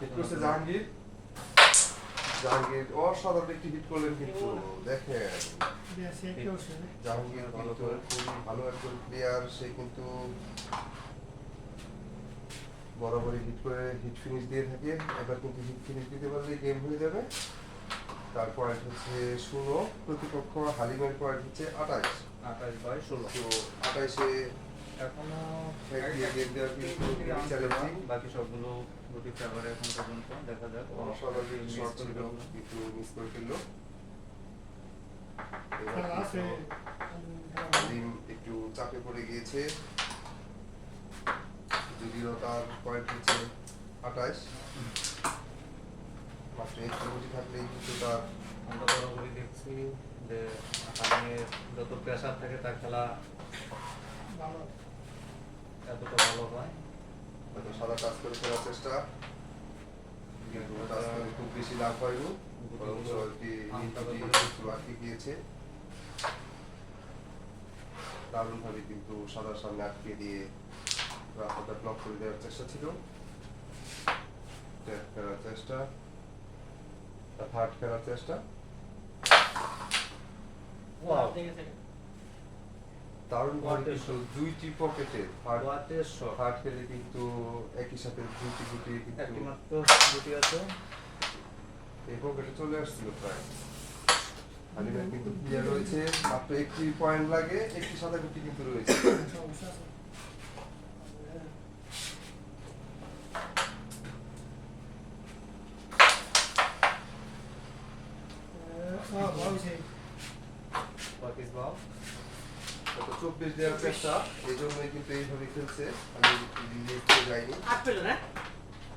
Hit করছে জাহাঙ্গীর। জাহাঙ্গীর অসাধারণ একটি হিট করলেন কিন্তু দেখেন। জাহাঙ্গীর কিন্তু খুবই ভালো একজন প্লেয়ার সে কিন্তু বরাবরই হিট করে হিট ফিনিশ দিয়ে থাকে। এবার কিন্তু হিট ফিনিশ দিতে পারলে গেম হয়ে যাবে। তার পয়েন্ট হচ্ছে ষোলো। প্রতিপক্ষ হালিমের পয়েন্ট হচ্ছে আঠাশ। আঠাশ বাই ষোলো। তো আঠাশে এখনও বাকি সবগুলো দুটি এখন পর্যন্ত দেখা যাক। অস্বাভাবিক miss ছিল কিন্তু মিস করে ফেলল। এবার খেলা আছে কিন্তু হালিম একটু চাপে পড়ে গিয়েছে। যদিও তার পয়েন্ট হচ্ছে আঠাশ। মাত্র একটু গুটি থাকলেই কিন্তু তার আমরা বরাবরই দেখছি যে যত প্রেশার থাকে তার খেলা ভালো। এতটা ভালো হয়? হয়তো সাদা টাচ করে খেলার চেষ্টা। খুব বেশি লাভ হয়নি। আটকে গিয়েছে। দারুণভাবে কিন্তু সাদার সামনে আটকে দিয়ে রাস্তাটা ব্লক করে দেওয়ার চেষ্টা ছিল। ট্যাপ করার চেষ্টা। থার্ড খেলার চেষ্টা। দারুণ কিন্তু দুইটি পকেটে থার্ড খেলে কিন্তু একই সাথে দুইটি গুটি কিন্তু মাত্র দুটি আছে। এই পকেটে চলে আসছিল প্রায়। হালিমের কিন্তু রয়েছে। মাত্র একটি পয়েন্ট লাগে একটি সাদা গুটি কিন্তু রয়েছে। সমস্যা আছে আহ চব্বিশ দেওয়ার চেষ্টা। এই জন্যই কিন্তু এইভাবে খেলছে। আমি লিস্টে যাইনি। না